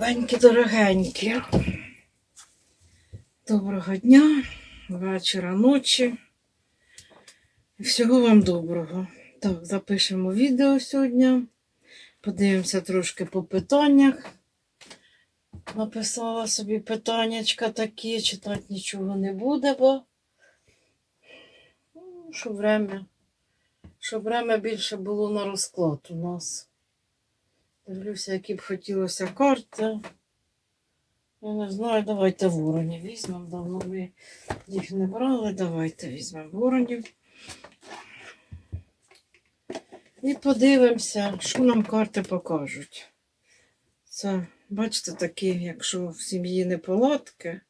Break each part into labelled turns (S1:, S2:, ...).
S1: Любенькі, дорогенькі. Доброго дня, вечора, ночі. Всього вам доброго. Так, запишемо відео сьогодні. Подивимося трошки по питаннях. Написала собі питаннячка такі, читати нічого не буде, бо ну, щоб время, щоб время більше було на розклад у нас. Дивлюся, які б хотілося карти. Я не знаю, давайте воронів візьмемо. Давно ми їх не брали. Давайте візьмемо воронів. І подивимося, що нам карти покажуть. Це, бачите, такі, якщо в сім'ї неполадки,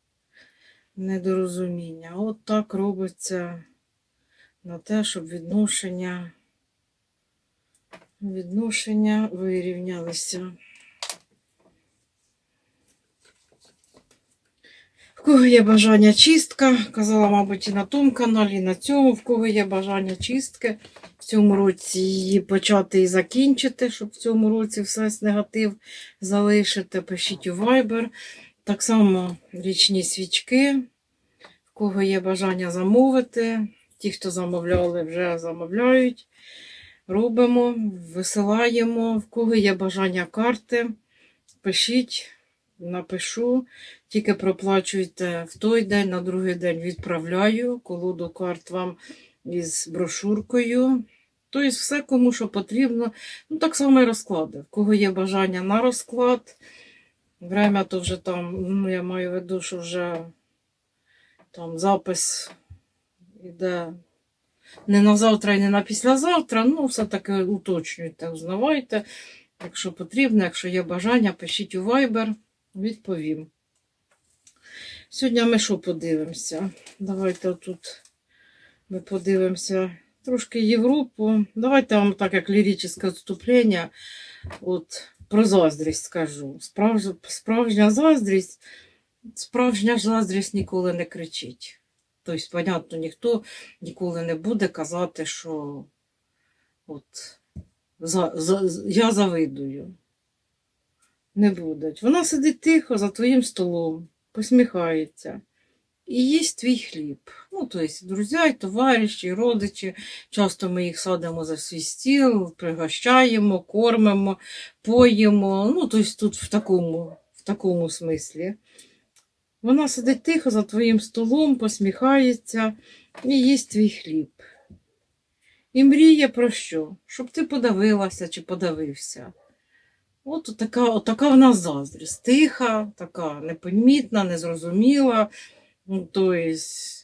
S1: недорозуміння, от так робиться на те, щоб відношення відношення вирівнялися. В кого є бажання чистка, казала, мабуть, і на тому каналі, і на цьому, в кого є бажання чистки, в цьому році її почати і закінчити, щоб в цьому році все з негатив залишити. Пишіть у Viber. Так само річні свічки, в кого є бажання замовити. Ті, хто замовляли, вже замовляють робимо, висилаємо. В кого є бажання карти, пишіть, напишу. Тільки проплачуйте в той день, на другий день відправляю колоду карт вам із брошуркою. Тобто все, кому що потрібно. Ну, так само і розклади. В кого є бажання на розклад. Время то вже там, ну, я маю в виду, що вже там запис іде не на завтра і не на післязавтра, ну, все-таки уточнюйте, узнавайте. Якщо потрібно, якщо є бажання, пишіть у Viber, відповім. Сьогодні ми що подивимося? Давайте тут ми подивимося трошки Європу. Давайте вам так, як ліричне відступлення, от про заздрість скажу. Справж... Справжня заздрість, справжня заздрість ніколи не кричить. Тобто, понятно, ніхто ніколи не буде казати, що от, за, за, я завидую. Не будуть. Вона сидить тихо за твоїм столом, посміхається. І їсть твій хліб. Ну, тобто, друзі, товариші, родичі. Часто ми їх садимо за свій стіл, пригощаємо, кормимо, поїмо. Ну, тобто тут в такому, в такому смислі. Вона сидить тихо за твоїм столом, посміхається і їсть твій хліб. І мріє про що? Щоб ти подавилася чи подавився. От така, от така в нас заздрість. Тиха, така непомітна, незрозуміла. Ну, то есть,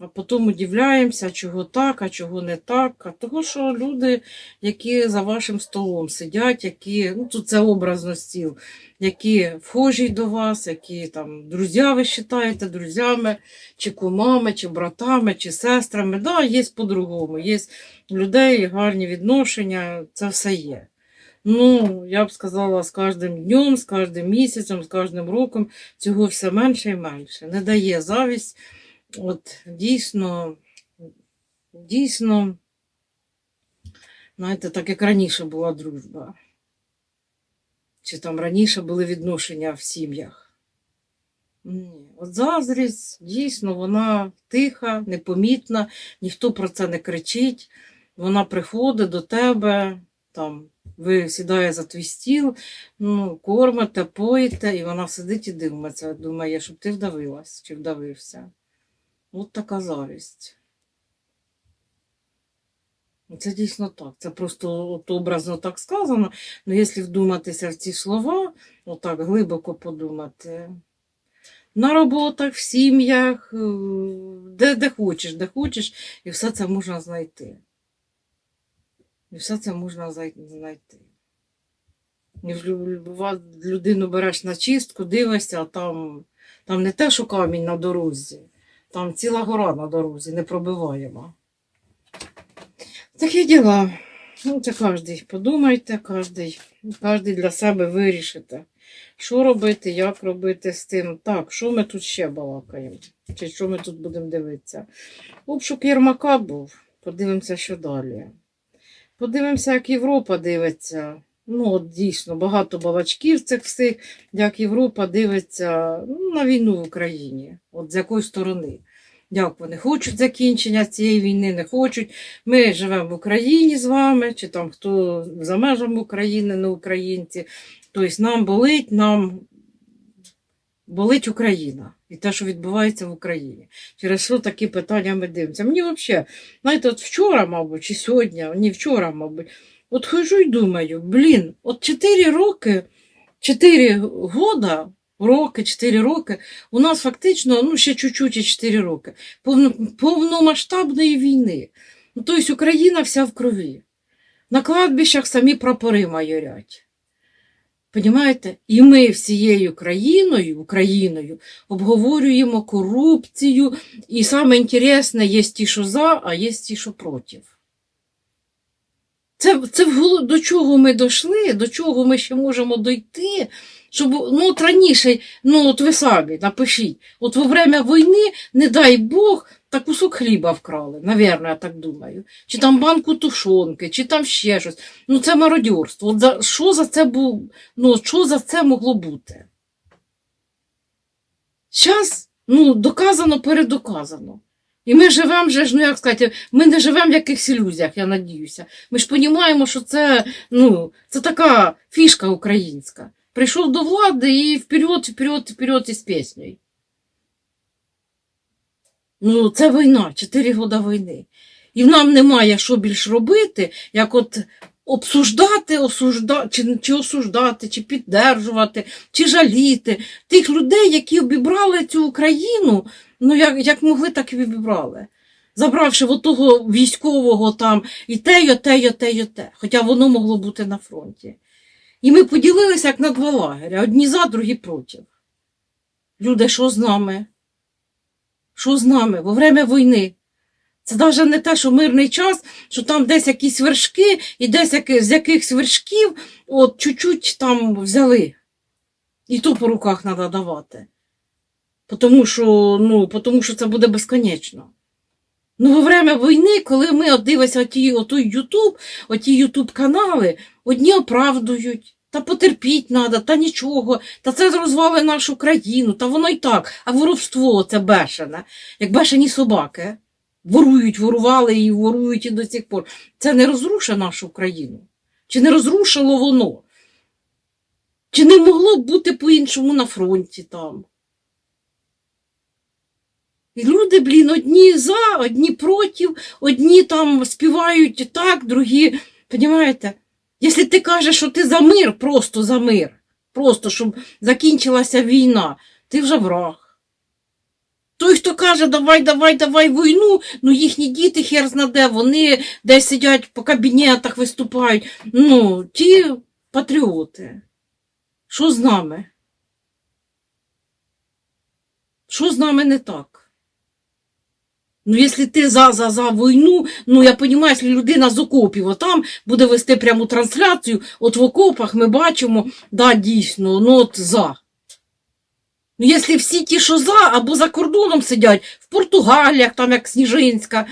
S1: а потім удивляємося, чого так, а чого не так. А того, що люди, які за вашим столом сидять, які, ну тут це образно стіл, які вхожі до вас, які там друзі ви вважаєте, друзями, чи кумами, чи братами, чи сестрами. Да, є по-другому. Є людей, гарні відношення, це все є. Ну, я б сказала, з кожним днем, з кожним місяцем, з кожним роком цього все менше і менше. Не дає завість. От дійсно, дійсно, знаєте, так як раніше була дружба. Чи там раніше були відношення в сім'ях. От заздрість, дійсно, вона тиха, непомітна, ніхто про це не кричить. Вона приходить до тебе, там, ви сідає за твій стіл, ну, кормите, поїте, і вона сидить і дивиться, думає, щоб ти вдавилась чи вдавився. От така завість. Це дійсно так. Це просто от образно так сказано. Ну, якщо вдуматися в ці слова, отак глибоко подумати. На роботах, в сім'ях, е, де, де хочеш, де хочеш, і все це можна знайти. І все це можна знайти. І людину береш на чистку, дивишся, а там, там не те, що камінь на дорозі, там ціла гора на дорозі, не пробиваємо. Такі діла. Ну, це кожен. Подумайте, кожен, для себе вирішите, що робити, як робити з тим. Так, що ми тут ще балакаємо? Чи що ми тут будемо дивитися? Обшук Єрмака був. Подивимося, що далі. Подивимося, як Європа дивиться. Ну, от дійсно, багато балачків цих всіх, як Європа дивиться ну, на війну в Україні. От з якої сторони. Як вони хочуть закінчення цієї війни, не хочуть. Ми живемо в Україні з вами, чи там хто за межами України, не українці. Тобто нам болить, нам болить Україна і те, що відбувається в Україні. Через що такі питання ми дивимося. Мені взагалі, знаєте, от вчора, мабуть, чи сьогодні, ні вчора, мабуть, от хожу і думаю, блін, от 4 роки, 4 года, роки, 4 роки, у нас фактично, ну ще чуть-чуть і 4 роки, повно, повномасштабної війни. Ну, тобто Україна вся в крові. На кладбищах самі прапори майорять. Понімаєте? І ми всією країною, Україною обговорюємо корупцію, і саме інтересне, є ті, що за, а є ті, що проти. Це, це до чого ми дійшли, до чого ми ще можемо дойти, щоб ну, от раніше, ну от ви самі напишіть, от во время війни, не дай Бог, та кусок хліба вкрали, навірно, я так думаю. Чи там банку тушонки, чи там ще щось. Ну це мародьорство. От за, що за це був, ну, що за це могло бути? Зараз, ну, доказано, передоказано. І ми живемо вже ж, ну як сказати, ми не живемо в якихось ілюзіях, я надіюся. Ми ж розуміємо, що це, ну, це така фішка українська. Прийшов до влади і вперед, вперед, вперед із піснею. Ну, це війна, 4 роки війни. І нам немає що більш робити, як от обсуждати, осужда... чи, чи осуждати, чи піддержувати, чи жаліти тих людей, які обібрали цю Україну, ну як, як могли, так і обібрали. Забравши от того військового там і те, і те, і те, і те. Хоча воно могло бути на фронті. І ми поділилися як на два лагеря, одні за, другі проти. Люди, що з нами? Що з нами? Во время війни. Це навіть не те, що мирний час, що там десь якісь вершки, і десь яки- з якихось вершків от чуть-чуть там взяли. І то по руках треба давати. Тому що, ну, тому що це буде безконечно. Ну, во время війни, коли ми от дивимося оті, отой Ютуб, оті Ютуб канали, одні оправдують, та потерпіть треба, та нічого, та це розвали нашу країну, та воно й так. А воровство це бешене, як бешені собаки. Ворують, ворували і ворують і до сих пор. Це не розрушить нашу країну? Чи не розрушило воно? Чи не могло б бути по-іншому на фронті там? І люди, блін, одні за, одні проти, одні там співають так, другі. Понімаєте? Якщо ти кажеш, що ти за мир, просто за мир, просто щоб закінчилася війна, ти вже враг. Той, хто каже, давай, давай, давай війну, ну їхні діти хер знаде, вони десь сидять по кабінетах, виступають. Ну, ті патріоти. Що з нами? Що з нами не так? Ну, якщо ти за, за, за війну, ну я розумію, якщо людина з окопів отам буде вести пряму трансляцію, от в окопах ми бачимо, да, дійсно, ну от за. Ну, якщо всі ті, що за, або за кордоном сидять, в Португаліях, там як Сніжинська,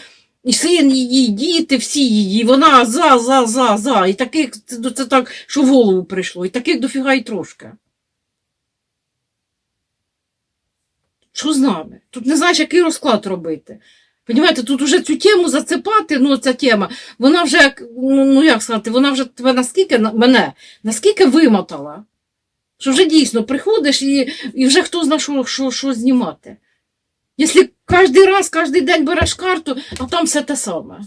S1: і син її, і діти, всі її, вона за, за, за, за. І таких, це, це так, що в голову прийшло, і таких дофіга й трошки. Що з нами? Тут не знаєш, який розклад робити. Понімаєте, тут уже цю тему зацепати, ну ця тема, вона вже, ну, ну як сказати, вона вже тебе наскільки, мене, наскільки вимотала, що вже дійсно приходиш і, і вже хто знає, що, що, що знімати. Якщо кожен раз, кожен день береш карту, а там все те саме.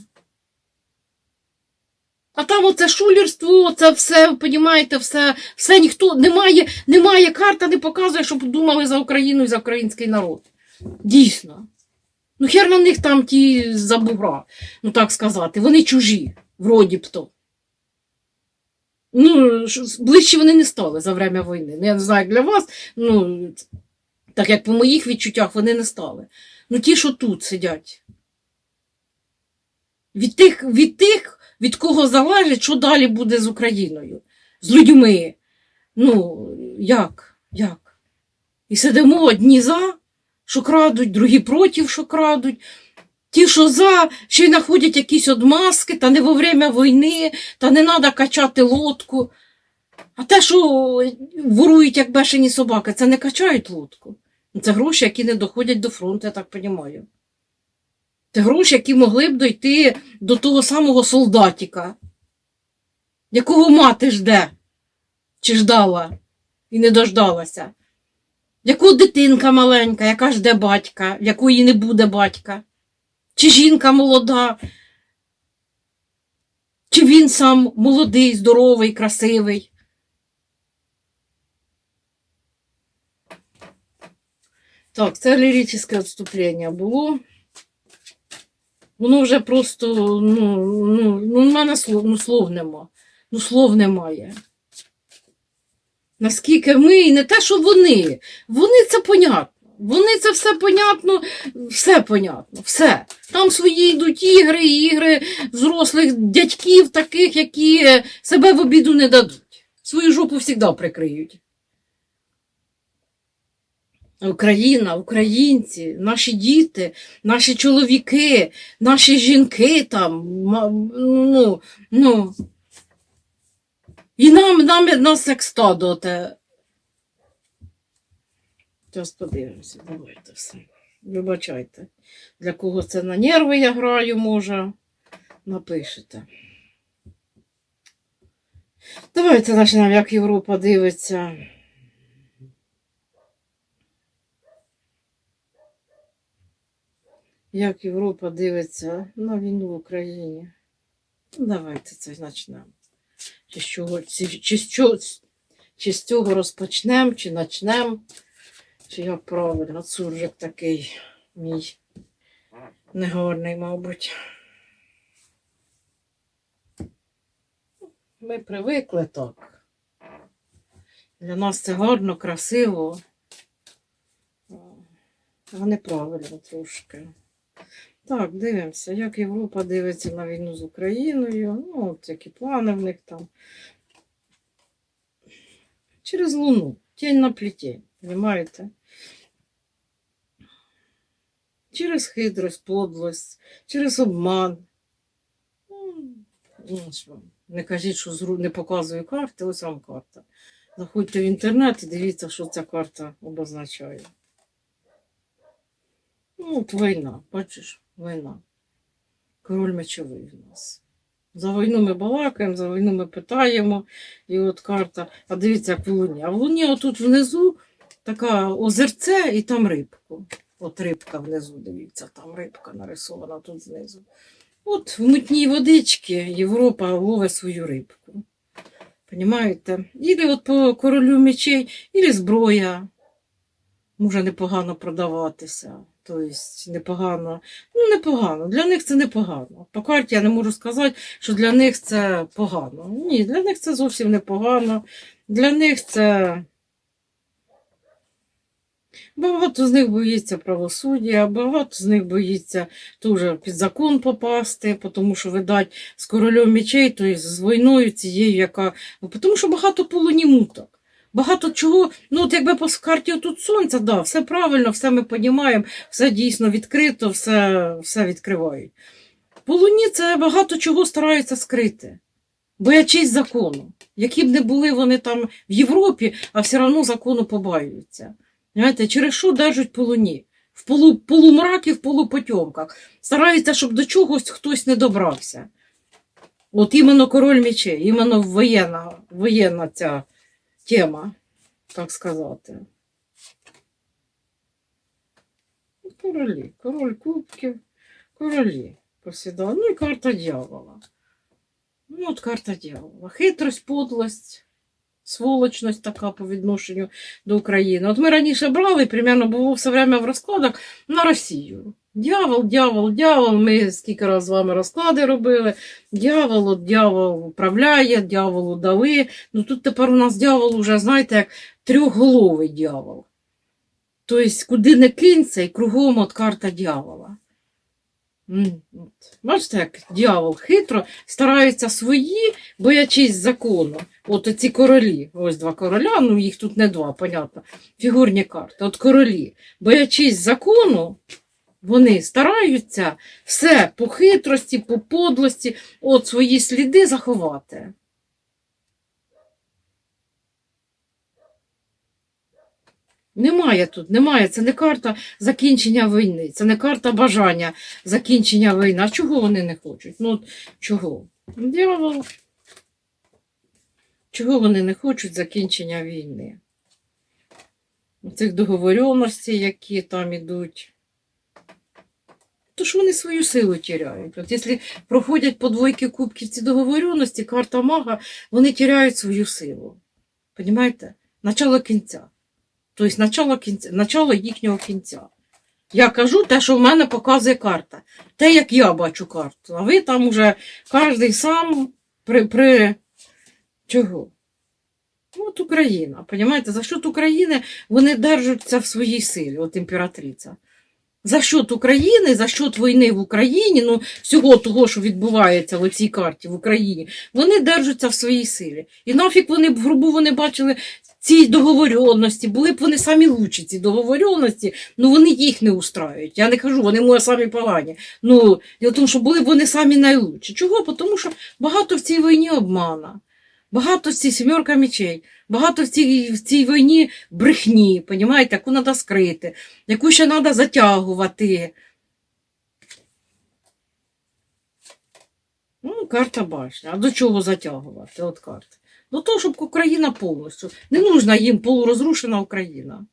S1: А там оце шулерство, це все, понімаєте, все, все ніхто, немає, немає карта, не показує, щоб думали за Україну і за український народ. Дійсно. Ну, хер на них там ті забугра, ну так сказати, вони чужі, вроді б то. Ну, ближче вони не стали за время війни. Ну, я не знаю, як для вас, ну, так як по моїх відчуттях вони не стали. Ну, ті, що тут сидять. Від тих, від тих, від кого залежить, що далі буде з Україною, з людьми. Ну, як? Як? І сидимо одні за, що крадуть, другі проти, що крадуть. Ті, що за, ще й знаходять якісь одмазки, та не во время війни, та не треба качати лодку. А те, що ворують як бешені собаки, це не качають лодку. Це гроші, які не доходять до фронту, я так розумію. Це гроші, які могли б дойти до того самого солдатіка, якого мати жде, чи ждала і не дождалася. Яку дитинка маленька, яка жде батька, в якої не буде батька, чи жінка молода, чи він сам молодий, здоровий, красивий. Так, це ліричне відступлення було. Воно вже просто, ну, ну, ну, в мене слов, ну, слов нема. Ну, слов немає. Наскільки ми, не те, що вони. Вони це понятно. Вони це все понятно, все понятно, все. Там свої йдуть ігри, ігри взрослих дядьків, таких, які е, себе в обіду не дадуть. Свою жопу завжди прикриють. Україна, українці, наші діти, наші чоловіки, наші жінки там, ну, ну, і нам, нам нас як стадо те. Зараз подивимося, давайте все. Вибачайте. Для кого це на нерви я граю, може, напишете. Давайте почнемо, як Європа дивиться. Як Європа дивиться на війну в Україні. Ну, Давайте це почнемо. Чи з чого, чи, чи, чи з цього розпочнемо, чи почнемо, чи як правильно, суржик такий мій негарний, мабуть. Ми привикли так. Для нас це гарно, красиво. А неправильно трошки. Так, дивимося, як Європа дивиться на війну з Україною. Ну, от які плани в них там. Через Луну. Тінь на пліті, розумієте? Через хитрость, подлость, через обман. Ну, Не кажіть, що не показую карти, ось вам карта. Заходьте в інтернет і дивіться, що ця карта обозначає. Ну, от війна, бачиш, війна. Король мечовий в нас. За війну ми балакаємо, за війну ми питаємо. І от карта. А дивіться, як в Луні. А в Луні отут внизу така озерце і там рибку. От рибка внизу, дивіться, там рибка нарисована тут знизу. От в мутній водичці Європа ловить свою рибку. Понімаєте? Ілі от по королю мечей, ілі зброя може непогано продаватися. Тобто непогано. Ну, непогано. Для них це непогано. По карті я не можу сказати, що для них це погано. Ні, для них це зовсім непогано. Для них це. Багато з них боїться правосуддя, багато з них боїться теж під закон попасти, тому що, видать, з корольом мечей, тобто з війною цією, яка. Тому що багато полонімуток. Багато чого, ну от якби по карті тут сонця, да, все правильно, все ми розуміємо, все дійсно відкрито, все, все відкривають. По луні це багато чого стараються скрити, боячись закону. Які б не були вони там в Європі, а все одно закону побаюються. Знаєте, через що держать по луні? В полу, полумракі, в полупотьомках. Стараються, щоб до чогось хтось не добрався. От іменно король мечей, іменно воєнна, воєнна ця тема, так сказати. Королі, король кубків, королі посідали. Ну і карта дьявола. Ну, от карта дьявола. Хитрость, подлость, сволочність така по відношенню до України. От ми раніше брали, примерно було все время в розкладах на Росію. Дьявол, дьявол, дьявол. Ми скільки разів з вами розклади робили. Дьявол, от дьявол управляє, дьяволу дали. Ну тут тепер у нас дьявол уже, знаєте, як трьохголовий дьявол. Тобто, куди не кинься, і кругом от карта дьявола. Бачите, як дьявол хитро стараються свої, боячись закону. От ці королі, ось два короля, ну їх тут не два, понятно, фігурні карти. От королі, боячись закону, вони стараються все по хитрості, по подлості, от свої сліди заховати. Немає тут, немає. Це не карта закінчення війни, це не карта бажання закінчення війни. А чого вони не хочуть? Ну, от чого? Дьявол. Чого вони не хочуть закінчення війни? Цих договоренностей, які там ідуть. То ж вони свою силу тіряють. От якщо проходять по двойки кубків ці договоренності, карта мага, вони тіряють свою силу. Понімаєте? Начало кінця. Тобто начало, кінця, начало їхнього кінця. Я кажу те, що в мене показує карта. Те, як я бачу карту. А ви там уже кожен сам при. при... Чого? От Україна. Понімаєте, за счет України вони держаться в своїй силі, от імператриця. За счет України, за счет війни в Україні, ну всього того, що відбувається в цій карті в Україні, вони держаться в своїй силі. І нафіг вони б грубо вони бачили ці договоренності, були б вони самі лучші, ці договоренності, ну вони їх не устраюють. Я не кажу, вони може самі погані. Ну, діло в тому, що були б вони самі найлучші. Чого? Тому що багато в цій війні обмана, багато в цій сімерка мечей, багато в цій, в цій війні брехні, понімаєте, яку треба скрити, яку ще треба затягувати. Ну, карта башня. А до чого затягувати? От карта. До того, щоб Україна повністю. Не нужна їм полурозрушена Україна.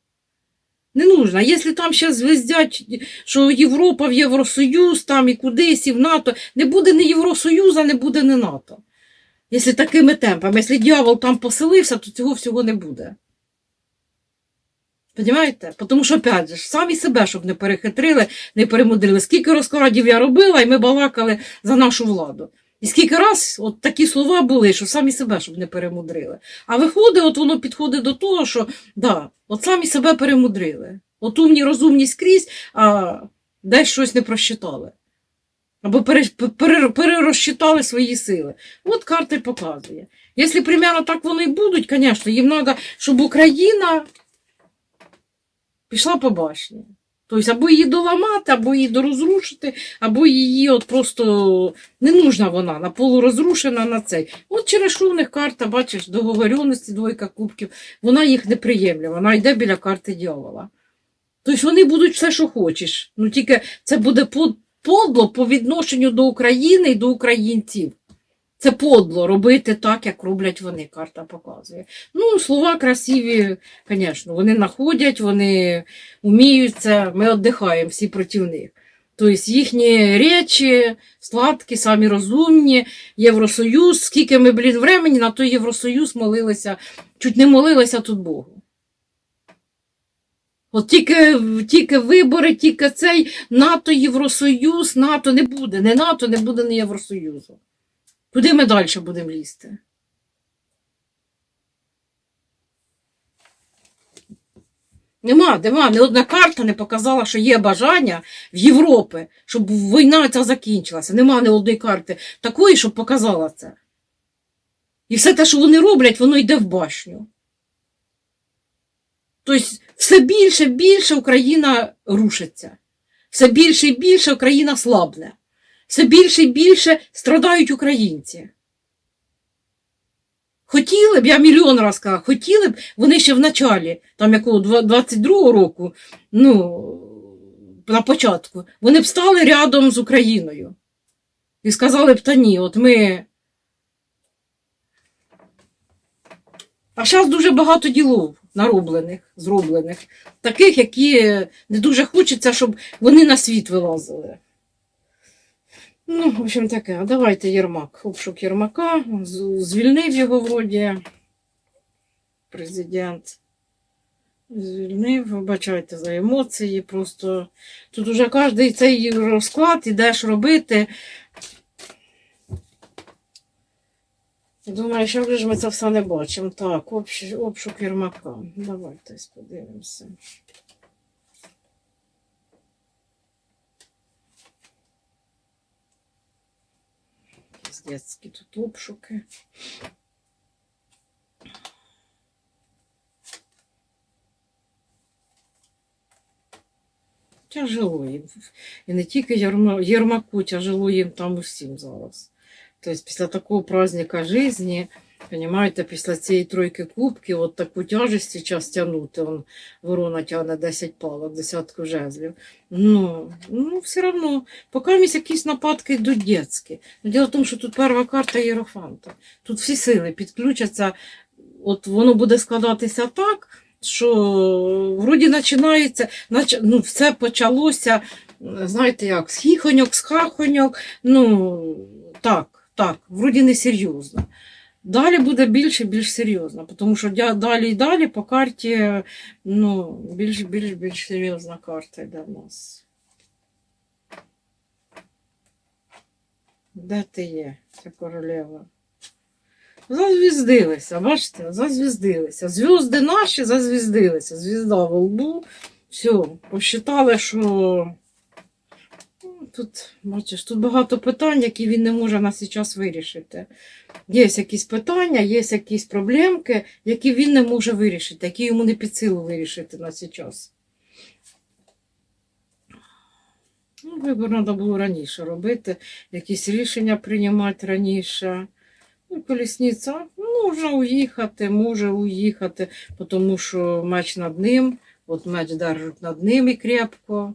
S1: Не нужна. Якщо там ще звездять, що Європа в Євросоюз, там і кудись, і в НАТО, не буде ні Євросоюзу, не буде ні НАТО. Якщо такими темпами, якщо дьявол там поселився, то цього всього не буде. Понимаєте? Тому що, опять же, самі себе, щоб не перехитрили, не перемудрили. Скільки розкладів я робила, і ми балакали за нашу владу. І скільки раз от такі слова були, що самі себе, щоб не перемудрили. А виходить, от воно підходить до того, що да, от самі себе перемудрили. От умні, розумні скрізь, а десь щось не просчитали. Або пере, пере, перерозчитали свої сили. От карта показує. Якщо примерно так вони й будуть, звісно, їм треба, щоб Україна пішла по башні. Тобто або її доламати, або її дорозрушити, або її от просто не нужна вона, на полурозрушена на цей. От через що в них карта, бачиш, договоренності, двойка кубків, вона їх не приємлє, вона йде біля карти дьявола. Тобто вони будуть все, що хочеш. Ну тільки це буде подло по відношенню до України і до українців. Це подло робити так, як роблять вони, карта показує. Ну, слова красиві, звісно, вони знаходять, вони вміють це, ми віддихаємо всі проти них. Тобто їхні речі сладкі, самі розумні, Євросоюз, скільки ми, блін, времені на той Євросоюз молилися, чуть не молилися тут Богу. От тільки, тільки вибори, тільки цей НАТО, Євросоюз, НАТО не буде, не НАТО, не буде ні Євросоюзу. Куди ми далі будемо лізти? Нема, нема, ні одна карта не показала, що є бажання в Європі, щоб війна ця закінчилася. Нема ні одної карти такої, щоб показала це. І все те, що вони роблять, воно йде в башню. Тобто, все більше і більше Україна рушиться. Все більше і більше Україна слабне. Все більше і більше страдають українці. Хотіли б, я мільйон раз сказала, хотіли б, вони ще в началі, там якого 22-го року, ну, на початку, вони б стали рядом з Україною. І сказали б, та ні, от ми. А зараз дуже багато ділов нароблених, зроблених, таких, які не дуже хочеться, щоб вони на світ вилазили. Ну, в общем, таке. Давайте Єрмак. Обшук Єрмака. Звільнив його вроді. Президент. Звільнив, вибачайте за емоції. Просто тут уже кожен цей розклад ідеш робити. Думаю, що вже ж ми це все не бачимо. Так, обшук Єрмака. Давайте подивимося. Пиздецькі тут обшуки. Тяжело їм. І не тільки Єрма- Єрмаку, тяжело їм там усім зараз. Тобто після такого праздника житті Понімаєте, після цієї тройки кубків, от таку тяжесть час тягнути, он, ворона тягне 10 палок, десятку жезлів. Ну, ну все одно, поки якісь нападки йдуть дітські. Діло в тому, що тут перша карта Єрофанта. Тут всі сили підключаться, от воно буде складатися так, що вроді починається, нач... ну, все почалося, знаєте як, з хіхоньок, з хахоньок, ну так, так, вроді не серйозно. Далі буде більше більш серйозно, тому що далі і далі по карті ну, більш більш більш серйозна карта в нас. Де ти є, ця королева? Зазвіздилися, бачите, зазвіздилися. Зв'язди наші зазвіздилися. Звізда во лбу. Все, посчитали, що тут, бачиш, тут багато питань, які він не може на час вирішити. Є якісь питання, є якісь проблемки, які він не може вирішити, які йому не під силу вирішити на час. Ну, вибір треба було раніше робити, якісь рішення приймати раніше. Ну, колісниця можна уїхати, може уїхати, тому що меч над ним, от меч держить над ним і крепко.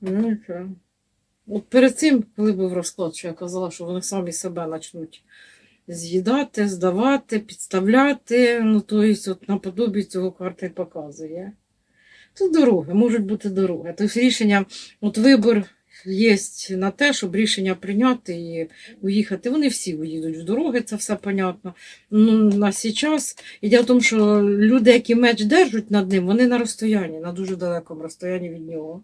S1: Ну, і перед цим, коли був розклад, що я казала, що вони самі себе почнуть з'їдати, здавати, підставляти. Ну, тобто, от наподобі цього карти показує. Тут дороги, можуть бути дороги. Тобто рішення, от вибір є на те, щоб рішення прийняти і уїхати. Вони всі уїдуть в дороги, це все понятно. Ну, на сей час. І в тому, що люди, які меч держать над ним, вони на розстоянні, на дуже далекому розстоянні від нього.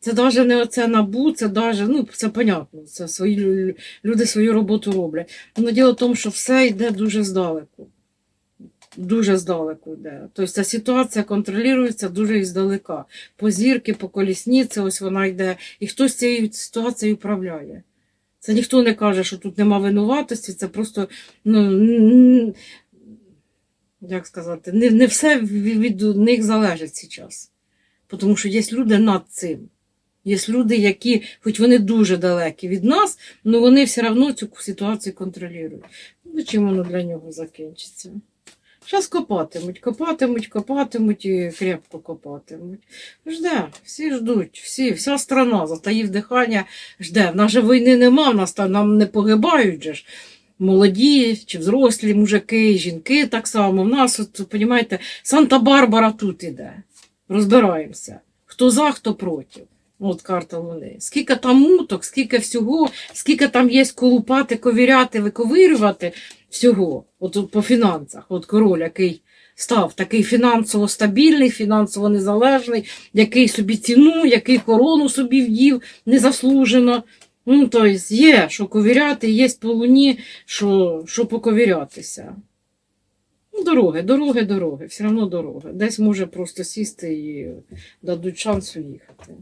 S1: Це навіть не оце набу, це навіть, ну, це понятно, це свої люди свою роботу роблять. Але діло в тому, що все йде дуже здалеку. Дуже здалеку йде. Тобто ця ситуація контролюється дуже іздалека. По зірки, по колісниці, ось вона йде, і хтось цією ситуацією управляє. Це ніхто не каже, що тут нема винуватості, це просто, ну, як сказати, не, не все від, них залежить зараз. Тому що є люди над цим. Є люди, які, хоч вони дуже далекі від нас, але вони все одно цю ситуацію контролюють. Ну, чим воно для нього закінчиться? Зараз копатимуть, копатимуть, копатимуть і крепко копатимуть. Жде, всі ждуть, всі, вся страна, затаїв дихання, жде. В нас же війни нема, в нас нам не погибають же ж. Молоді чи взрослі мужики, жінки так само. В нас, от, понімаєте, Санта-Барбара тут іде. Розбираємося. Хто за, хто проти. От карта Луни. Скільки там муток, скільки всього, скільки там є колупати, ковіряти, виковирювати всього. От по фінансах. От король, який став такий фінансово стабільний, фінансово незалежний, який собі ціну, який корону собі в'їв незаслужено. Ну, тобто є, що ковіряти, є по луні, що, що поковірятися. Ну, дороги, дороги, дороги, все одно дороги. Десь може просто сісти і дадуть шанс уїхати.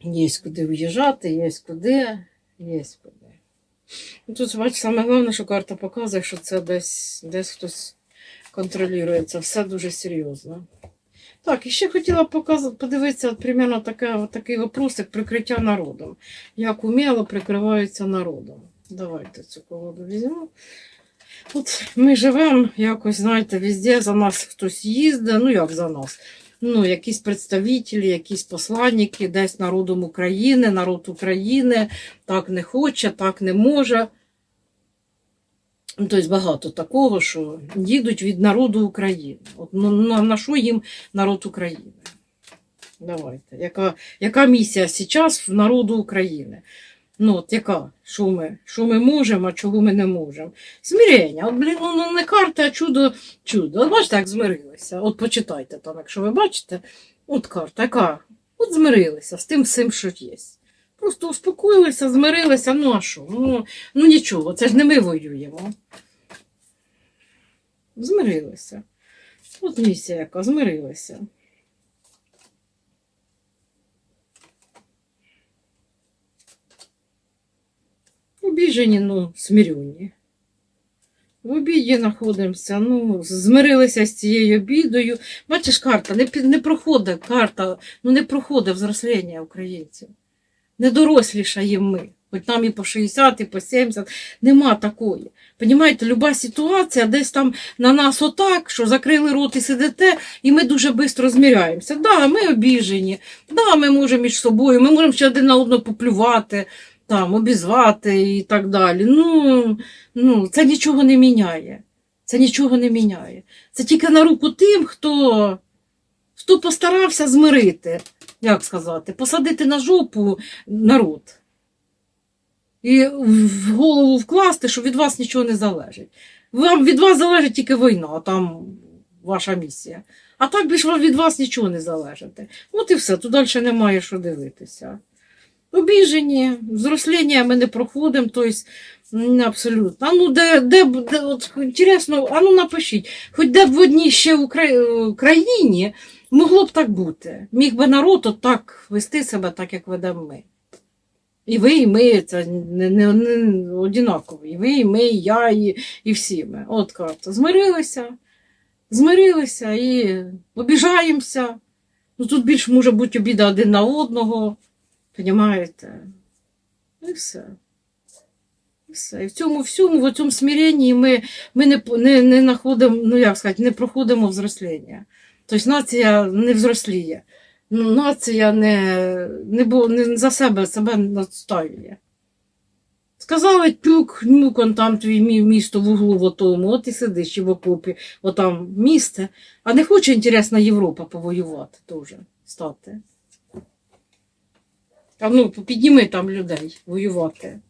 S1: Є куди виїжджати, є куди, є куди. Ну, Тут, бачиш, саме головне, що карта показує, що це десь, десь хтось контролює. Це все дуже серйозно. Так, і ще хотіла показати, подивитися от, примерно таке, такий вопросик прикриття народом. Як уміло прикриваються народом. Давайте цю колоду візьмемо. От ми живемо якось, знаєте, везде за нас хтось їздить, ну як за нас. Ну, якісь представителі, якісь посланники, десь народом України, народ України так не хоче, так не може. Ну, Тобто багато такого, що їдуть від народу України. От, ну, на, що їм народ України? Давайте. Яка, яка місія зараз в народу України? Ну, от яка? Що ми, що ми можемо, а чого ми не можемо? Смирення. От, блін, ну не карта, а чудо, чудо. От бачите, як змирилися. От почитайте там, якщо ви бачите, от карта, яка? От змирилися з тим всім, що є. Просто успокоїлися, змирилися, ну а що? Ну, ну нічого, це ж не ми воюємо. Змирилися. От місія яка, змирилися. Обіжені, ну, смирюні. В обіді знаходимося, ну, змирилися з цією обідою. Бачиш, карта, не, не проходить карта, ну не проходить взрослення українців. Не дорослішаємо ми. Хоч нам і по 60, і по 70. Нема такої. Понімаєте, люба ситуація десь там на нас отак, що закрили рот і сидите, і ми дуже швидко зміряємося. Да, ми обіжені, да, ми можемо між собою, ми можемо ще один на одного поплювати, там, обізвати і так далі. Ну, ну, це нічого не міняє. Це нічого не міняє. Це тільки на руку тим, хто, хто постарався змирити, як сказати, посадити на жопу народ. І в голову вкласти, що від вас нічого не залежить. Вам від вас залежить тільки війна, там ваша місія. А так більш вам від вас нічого не залежить. От і все, тут далі немає що дивитися. Обіжені, взросління ми не проходимо, тобто абсолютно. А ну де, де, де от, інтересно, а ну напишіть, хоч де б в одній ще е, країні могло б так бути. Міг би народ от так вести себе, так як ведемо ми. І ви, і ми, це не, не, не одинаково. І ви, і ми, і я, і, і всі ми. От карта. Змирилися, змирилися і обіжаємося. Ну тут більш може бути обіда один на одного. Понімаєте? І все. І все. І в цьому всьому, в цьому смиренні ми, ми не, не, не находимо, ну як сказати, не проходимо взросління. Тобто нація не взросліє. Ну, нація не, не, бу- не за себе себе надстоює. Сказали, тюк, нюкон там твій мі- місто в углу в отому, от і сидиш і в окопі, отам місце. А не хоче, інтересна Європа повоювати теж стати. А ну, підніми там людей воювати.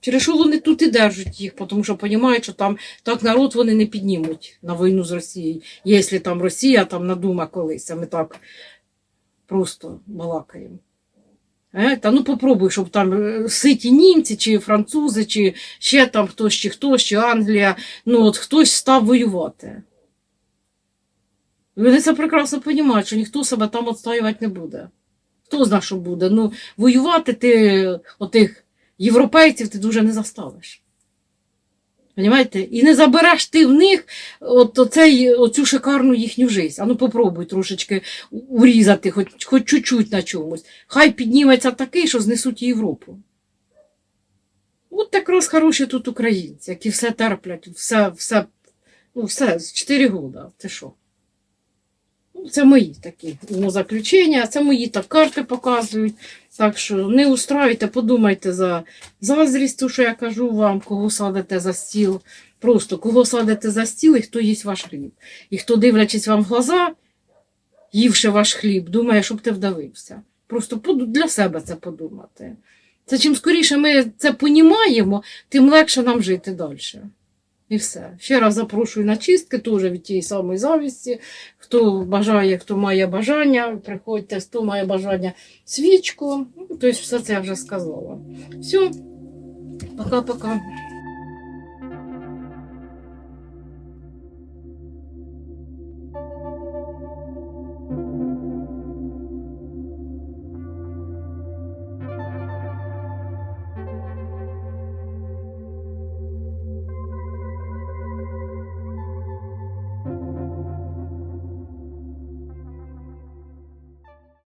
S1: Через що вони тут і держать їх, тому що розуміють, що там так народ вони не піднімуть на війну з Росією, якщо там Росія там надума колись, а ми так просто балакаємо. Е, та ну попробуй, щоб там е, ситі німці, чи французи, чи ще там хтось, чи хтось, чи Англія, ну от хтось став воювати. Вони це прекрасно розуміють, що ніхто себе там відстоювати не буде. Хто знає, що буде? Ну, воювати ти отих європейців ти дуже не заставиш. Понімаєте? І не забереш ти в них от оцей, оцю шикарну їхню життя. А ну попробуй трошечки урізати, хоч, хоч чуть-чуть на чомусь. Хай підніметься такий, що знесуть Європу. От якраз хороші тут українці, які все терплять, все, все, ну, все, з 4 года. Це що? Ну, Це мої такі умозаключення, це мої так карти показують. Так що не устраюйте, подумайте за заздрість, ту, що я кажу вам, кого садите за стіл. Просто кого садите за стіл і хто їсть ваш хліб. І хто, дивлячись вам в глаза, ївши ваш хліб, думає, щоб ти вдавився. Просто для себе це подумати. Це чим скоріше ми це понімаємо, тим легше нам жити далі. І все. Ще раз запрошую на чистки, теж від тієї самої завісті. Хто бажає, хто має бажання, приходьте, хто має бажання свічку. Ну, тобто все це я вже сказала. Все, пока-пока.